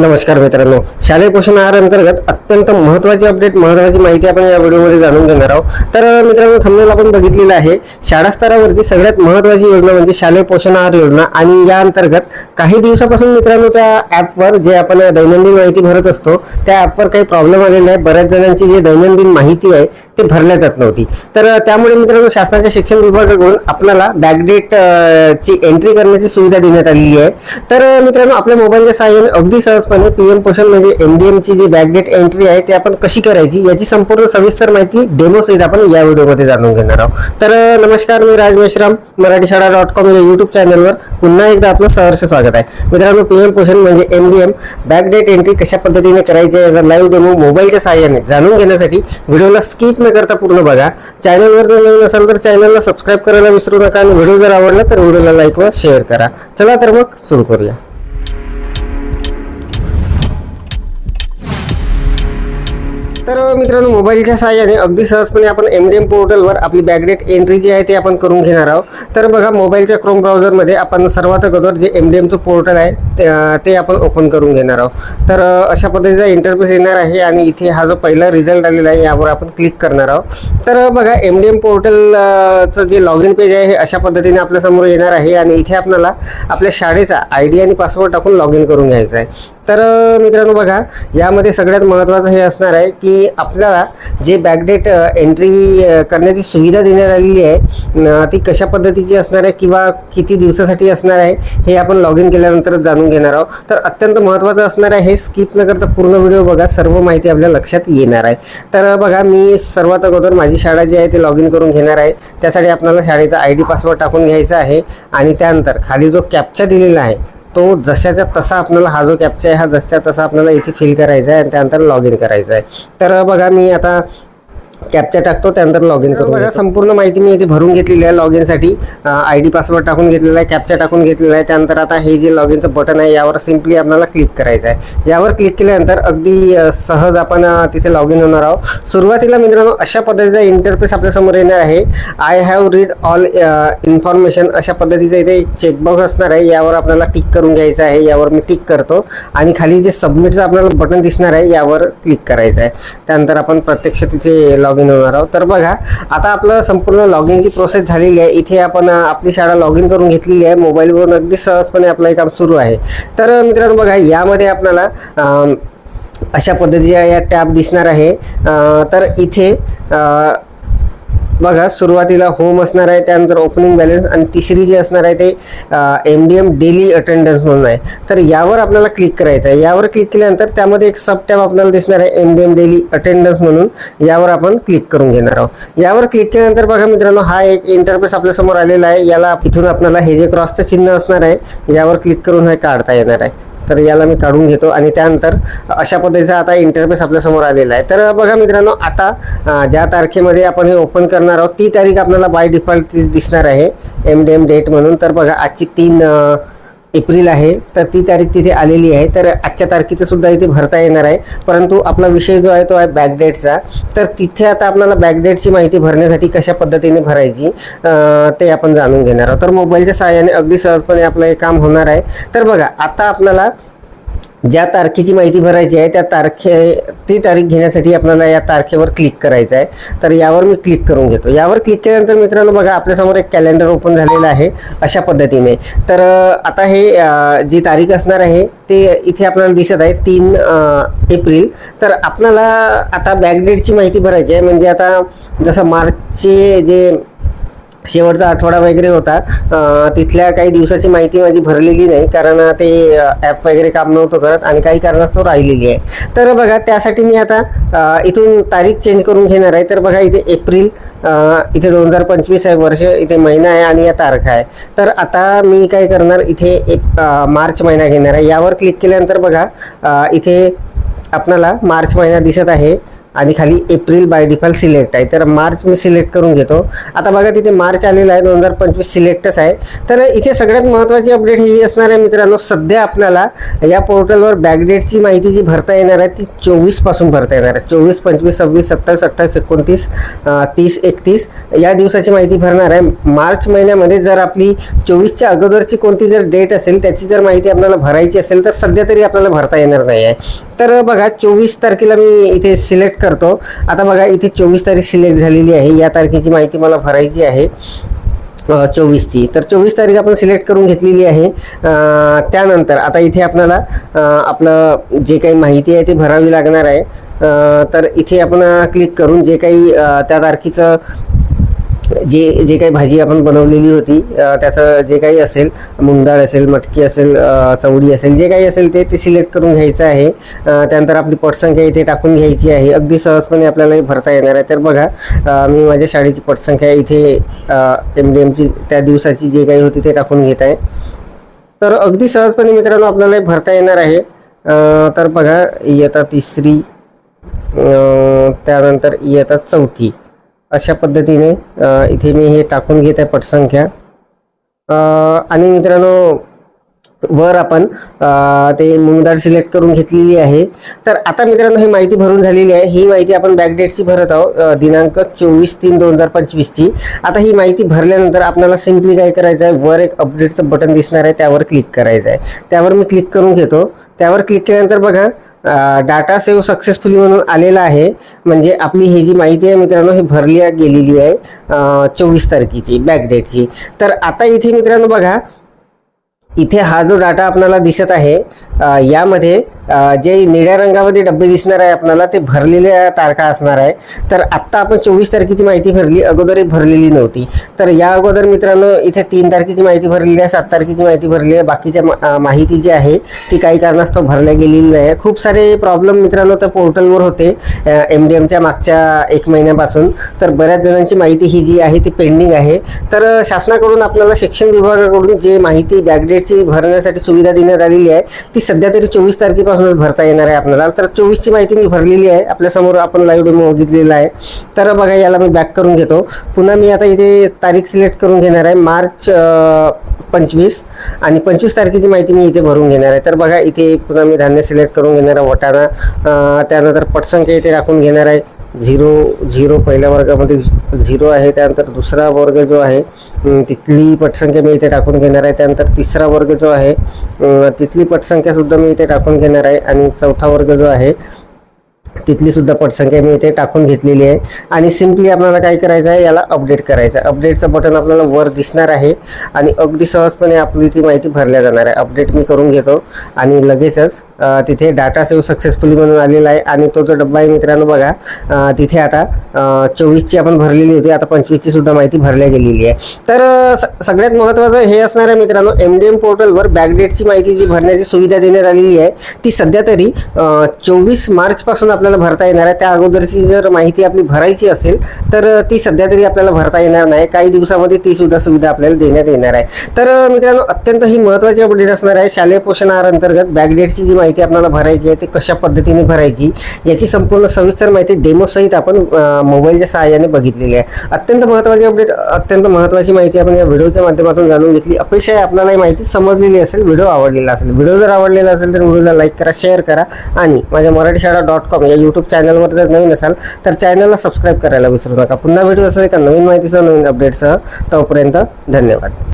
नमस्कार मित्रांनो. शालेय पोषण आहार अंतर्गत अत्यंत महत्त्वाची अपडेट महत्त्वाची माहिती आपण या व्हिडिओमध्ये जाणून घेणार आहोत. तर मित्रांनो थंबनेल आपण बघितलेलं आहे. शाळा स्तरावरची सगळ्यात महत्त्वाची योजना म्हणजे शालेय पोषण आहार योजना आणि या अंतर्गत काही दिवसापासून मित्रांनो त्या ॲपवर जे आपण दैनंदिन माहिती भरत असतो त्या ॲपवर काही प्रॉब्लेम आलेला आहे बऱ्याच जणांची जी दैनंदिन माहिती आहे ते भरल्या जात नव्हती. तर त्यामुळे मित्रांनो शासनाच्या शिक्षण विभागाकडून आपल्याला बॅकडेट ची एंट्री करण्याची सुविधा देण्यात आलेली आहे. तर मित्रांनो आपल्या मोबाईलच्या सहाय्याने अगदी सहज सहजपणे पीएम पोषण म्हणजे एमडीएम एमची जी बॅकडेट एंट्री आहे ती आपण कशी करायची याची संपूर्ण सविस्तर माहिती डेमो सहित आपण या व्हिडिओमध्ये जाणून घेणार आहोत. तर नमस्कार मी राज मेश्राम मराठी शाळा डॉट कॉम या युट्यूब चॅनलवर पुन्हा एकदा आपलं सहर्ष स्वागत आहे. मित्रांनो पीएम पोषण म्हणजे एमडीएम बॅकडेट एंट्री कशा पद्धतीने करायची आहे याचा लाईव्ह डेमो मोबाईलच्या सहाय्याने जाणून घेण्यासाठी व्हिडिओला स्किप न करता पूर्ण बघा. चॅनलवर जर नवीन असाल तर चॅनलला सबस्क्राईब करायला विसरू नका आणि व्हिडिओ जर आवडला तर व्हिडिओला लाईक व शेअर करा. चला तर मग सुरू करूया. तर मित्रांनो मोबाईलच्या सहाय्याने अगदी सहजपणे आपण एम डी एम पोर्टलवर आपली बॅकडेट एंट्री जी आहे ते आपण करून घेणार आहोत. तर बघा मोबाईलच्या क्रोम ब्राउझरमध्ये आपण सर्वात अगोदर जे एम डी एमचं पोर्टल आहे ते- आपण ओपन करून घेणार आहोत. तर अशा पद्धतीचा इंटरफेस येणार आहे आणि इथे हा जो पहिला रिझल्ट आलेला आहे यावर आपण क्लिक करणार आहोत. तर बघा एम डी एम पोर्टलचं जे लॉग इन पेज आहे हे अशा पद्धतीने आपल्यासमोर येणार आहे आणि इथे आपल्याला आपल्या शाळेचा आय डी आणि पासवर्ड टाकून लॉग इन करून घ्यायचा आहे. तर मित्रांनो बघा यामध्ये सगळ्यात महत्त्वाचं हे असणार आहे की आपल्याला जे बॅकडेट एंट्री करण्याची सुविधा देण्यात आलेली आहे ती कशा पद्धतीची असणार आहे किंवा किती दिवसासाठी असणार आहे हे आपण लॉग इन केल्यानंतरच जाणून घेणार आहोत. तर अत्यंत महत्त्वाचं असणार आहे हे स्किप न करता पूर्ण व्हिडिओ बघा सर्व माहिती आपल्या लक्षात येणार आहे. तर बघा मी सर्वात अगोदर माझी शाळा जी आहे ती लॉग इन करून घेणार आहे. त्यासाठी आपल्याला शाळेचा आय डी पासवर्ड टाकून घ्यायचा आहे आणि त्यानंतर खाली जो कॅप्चा दिलेला आहे तो जशाचा तसा आपल्याला हा जो कॅप्चर आहे हा जशाच्या तसा आपल्याला इथे फिल करायचा आहे आणि त्यानंतर लॉग इन करायचं आहे. तर बघा मी आता कॅप्चा टाकतो त्यानंतर लॉग इन करून बघा संपूर्ण माहिती मी इथे भरून घेतलेली आहे लॉग इनसाठी आय डी पासवर्ड टाकून घेतलेला आहे कॅप्चा टाकून घेतलेला आहे. त्यानंतर आता हे जे लॉग इनचं बटन आहे यावर सिम्पली आपल्याला क्लिक करायचं आहे. यावर क्लिक केल्यानंतर अगदी सहज आपण तिथे लॉग इन होणार आहोत. सुरुवातीला मित्रांनो अशा पद्धतीचा इंटरफेस आपल्यासमोर येणार आहे. I have read all information अशा पद्धतीचं इथे एक चेकबॉक्स असणार आहे. यावर आपल्याला टिक करून घ्यायचं आहे. यावर मी टिक करतो. आणि खाली जे सबमिटचं आपल्याला बटन दिसणार आहे यावर क्लिक करायचं आहे. त्यानंतर आपण प्रत्यक्ष तिथे लॉग इन होणार आहोत तर बघा आता आपलं संपूर्ण लॉग इनची प्रोसेस झालेली आहे. इथे आपण आपली शाळा लॉग इन करून घेतलेली आहे. मोबाईलवरून अगदी सहजपणे आपलं हे काम सुरू आहे. तर मित्रांनो बघा यामध्ये आपल्याला अशा पद्धतीच्या या टॅब दिसणार आहे. तर इथे बघा सुरुवातीला होम असणार आहे त्यानंतर ओपनिंग बॅलन्स आणि तिसरी जी असणार आहे ते M D M daily attendance म्हणून आहे. तर यावर आपल्याला क्लिक करायचं आहे. यावर क्लिक केल्यानंतर त्यामध्ये एक सब टॅब आपल्याला दिसणार आहे M D M daily attendance म्हणून. यावर आपण क्लिक करून घेणार आहोत. यावर क्लिक केल्यानंतर बघा मित्रांनो हा एक इंटरफेस आपल्यासमोर आलेला आहे. याला इथून आपल्याला हे जे क्रॉसचं चिन्ह असणार आहे यावर क्लिक करून हे काढता येणार आहे. तर याला मी काढून घेतो आणि त्यानंतर अशा पद्धतीचा आता इंटरफेस आपल्यासमोर आलेला आहे. तर बघा मित्रांनो आता ज्या तारखेमध्ये आपण हे ओपन करणार आहोत ती तारीख आपल्याला बाय डिफॉल्ट दिसणार आहे. एम डी एम डेट म्हणून. तर बघा आजची तीन एप्रिल आहे तर ती तारीख तिथे आलेली आहे. तर आजच्या तारखेचं सुद्धा इथे भरता येणार आहे. परंतु आपला विषय जो आहे तो आहे बॅकडेटचा तर तिथे आता आपल्याला बॅकडेटची माहिती भरण्यासाठी कशा पद्धतीने भरायची ते आपण जाणून घेणार आहोत. तर मोबाईलच्या सहाय्याने अगदी सहजपणे आपलं हे काम होणार आहे. तर बघा आता आपल्याला ज्या तारखेची माहिती भरायची आहे त्या तारखे ती तारीख घेण्यासाठी आपल्याला या तारखेवर क्लिक करायचं आहे. तर यावर मी क्लिक करून घेतो. यावर क्लिक केल्यानंतर मित्रांनो बघा आपल्यासमोर एक कॅलेंडर ओपन झालेलं आहे अशा पद्धतीने. तर आता हे जी तारीख असणार आहे ते इथे आपल्याला दिसत आहे तीन एप्रिल. तर आपल्याला आता बॅकडेटची माहिती भरायची आहे. म्हणजे आता जसं मार्चचे जे शेवटचा आठवडा वगैरे होता. तिथल्या काही दिवसाची माहिती माझी भरलेली नाही कारण ते ॲप वगैरे काम नव्हतं करत आणि काही कारणास्तव राहिलेली आहे. तर बघा त्यासाठी मी आता इथून तारीख चेंज करून घेणार आहे. तर बघा इथे एप्रिल इथे दोन हजार पंचवीस आहे वर्ष इथे महिना आहे आणि या तारखा आहे. तर आता मी काय करणार इथे एक मार्च महिना घेणार आहे. यावर क्लिक केल्यानंतर बघा इथे आपणाला मार्च महिना दिसत आहे. आणि खाली एप्रिल बाय डिफॉल्ट सिलेक्ट आहे. तर मार्च मी सिलेक्ट करून घेतो. आता बघा तिथे मार्च आलेला आहे दोन हजार पंचवीस सिलेक्टच आहे. तर इथे सगळ्यात महत्त्वाची अपडेट ही असणार आहे मित्रांनो. सध्या आपल्याला या पोर्टलवर बॅकडेटची माहिती जी भरता येणार आहे ती चोवीसपासून भरता येणार आहे. चोवीस पंचवीस सव्वीस सत्तावीस अठ्ठावीस एकोणतीस तीस एकतीस या दिवसाची माहिती भरणार आहे. मार्च महिन्यामध्ये जर आपली चोवीसच्या अगोदरची कोणती जर डेट असेल त्याची जर माहिती आपल्याला भरायची असेल तर सध्या तरी आपल्याला भरता येणार नाही आहे. तर बघा चोवीस तारखेला मी इथे सिलेक्ट करतो. आता बघा इथे चोवीस तारीख सिलेक्ट झालेली आहे. या तारखेची माहिती मला भरायची आहे चोवीसची. तर चोवीस तारीख आपण सिलेक्ट करून घेतलेली आहे. त्यानंतर आता इथे आपल्याला आपलं जे काही माहिती आहे ते भरावी लागणार आहे. तर इथे आपण क्लिक करून जे काही त्या तारखेचं जे जे काही भाजी आपण बनवलेली होती त्याचं जे काही असेल मुंगडाळ असेल मटकी असेल चवडी असेल जे काही असेल ते ते सिलेक्ट करून घ्यायचं आहे. त्यानंतर आपली पटसंख्या इथे टाकून घ्यायची आहे. अगदी सहजपणे आपल्याला हे भरता येणार आहे. तर बघा मी माझ्या शाळेची पटसंख्या इथे एम डी एमची त्या दिवसाची जे काही होती ते टाकून घेत आहे. तर अगदी सहजपणे मित्रांनो आपल्याला हे भरता येणार आहे. तर बघा इयता तिसरी त्यानंतर इयता चौथी. अशा पद्धतीने इथे मी हे टाकून घेत आहे पटसंख्या. आणि मित्रांनो वर आपण ते मुंगदाळ सिलेक्ट करून घेतलेली आहे. तर आता मित्रांनो ही माहिती भरून झालेली आहे. ही माहिती आपण बॅकडेटची भरत आहोत दिनांक चोवीस तीन दोन हजार पंचवीसची आता ही माहिती भरल्यानंतर आपल्याला सिम्पली काय करायचं आहे? वर एक अपडेटचं बटन दिसणार आहे. त्यावर क्लिक करायचं आहे. त्यावर मी क्लिक करून घेतो. त्यावर क्लिक केल्यानंतर बघा डाटा सेव्ह सक्सेसफुली म्हणून आलेला आहे. म्हणजे आपली ही जी माहिती आहे मित्रांनो ही भरली गेलेली आहे चोवीस तारखेची बॅकडेटची तर आता इथे मित्रांनो बघा इथे हा जो डाटा आपल्याला दिसत आहे यामध्ये जे निळ्या रंगामध्ये डब्बे दिसणार आहे आपल्याला ते भरलेल्या तारखा असणार आहे. तर आत्ता आपण चोवीस तारखेची माहिती भरली अगोदरही भरलेली नव्हती. तर या अगोदर मित्रांनो इथे तीन तारखेची माहिती भरलेली आहे सात तारखेची माहिती भरली आहे. बाकीच्या मा- माहिती जी आहे ती काही कारणास्तव भरल्या गेलेली नाही आहे. खूप सारे प्रॉब्लेम मित्रांनो त्या पोर्टलवर होते एम डी एमच्या मागच्या एक महिन्यापासून. तर बऱ्याच जणांची माहिती ही जी आहे ती पेंडिंग आहे. तर शासनाकडून आपल्याला शिक्षण विभागाकडून जे माहिती बॅकडेटची भरण्यासाठी सुविधा देण्यात आलेली आहे ती सध्या तरी चोवीस तारखेपासून तारखेपासूनच भरता येणार आहे आपल्याला. तर चोवीसची माहिती मी भरलेली आहे. आपल्यासमोर आपण लाईव्ह डेमो बघितलेला आहे. तर बघा याला मी बॅक करून घेतो. पुन्हा मी आता इथे तारीख सिलेक्ट करून घेणार आहे. मार्च पंचवीस आणि पंचवीस तारखेची माहिती मी इथे भरून घेणार आहे. तर बघा इथे पुन्हा मी धान्य सिलेक्ट करून घेणार आहे. वटाणा त्यानंतर पटसंख्या इथे राखून घेणार आहे. झिरो झिरो पहिल्या वर्गामध्ये झिरो आहे त्यानंतर दुसरा वर्ग जो आहे तिथली पटसंख्या मी इथे टाकून घेणार आहे त्यानंतर तिसरा वर्ग जो आहे तिथली पटसंख्यासुद्धा मी इथे टाकून घेणार आहे आणि चौथा वर्ग जो आहे तिथली सुद्धा पटसंख्या मी इथे टाकून घेतलेली आहे. आणि सिम्पली आपल्याला काय करायचं आहे याला अपडेट करायचं आहे. अपडेटचं बटन आपल्याला वर दिसणार आहे आणि अगदी सहजपणे आपली ती माहिती भरल्या जाणार आहे. अपडेट मी करून घेतो आणि लगेचच तिथे डाटा सेव्ह सक्सेसफुली म्हणून आलेला आहे. आणि तो जो डब्बा आहे मित्रांनो बघा तिथे आता चोवीसची आपण भरलेली होती. आता पंचवीसची सुद्धा माहिती भरल्या गेलेली आहे. तर स- सगळ्यात महत्त्वाचं हे असणार आहे मित्रांनो एम डी एम पोर्टलवर बॅकडेटची माहिती जी भरण्याची सुविधा देण्यात आलेली आहे ती सध्या तरी चोवीस मार्चपासून आपल्याला भरता येणार आहे. त्या अगोदरची जर माहिती आपली भरायची असेल तर ती सध्या तरी आपल्याला भरता येणार नाही. काही दिवसामध्ये ती सुद्धा सुविधा आपल्याला देण्यात येणार आहे. तर मित्रांनो अत्यंत ही महत्त्वाची अपडेट असणार आहे. शालेय पोषण आहार अंतर्गत बॅकडेटची जी माहिती माहिती आपल्याला भरायची आहे ती कशा पद्धतीने भरायची याची संपूर्ण सविस्तर माहिती डेमो सहित आपण मोबाईलच्या सहाय्याने बघितलेली आहे. अत्यंत महत्त्वाची अपडेट अत्यंत महत्त्वाची माहिती आपण या व्हिडिओच्या माध्यमातून जाणून घेतली. अपेक्षा आहे आपल्याला ही माहिती समजलेली असेल व्हिडिओ आवडलेला असेल. व्हिडिओ जर आवडलेला असेल तर व्हिडिओला लाईक करा शेअर करा आणि माझ्या मराठी शाळा डॉट कॉम या यूट्यूब चॅनलवर जर नवीन असाल तर चॅनलला सबस्क्राईब करायला विसरू नका. पुन्हा व्हिडिओ असेल एका नवीन माहितीसह नवीन अपडेटसह तोपर्यंत धन्यवाद.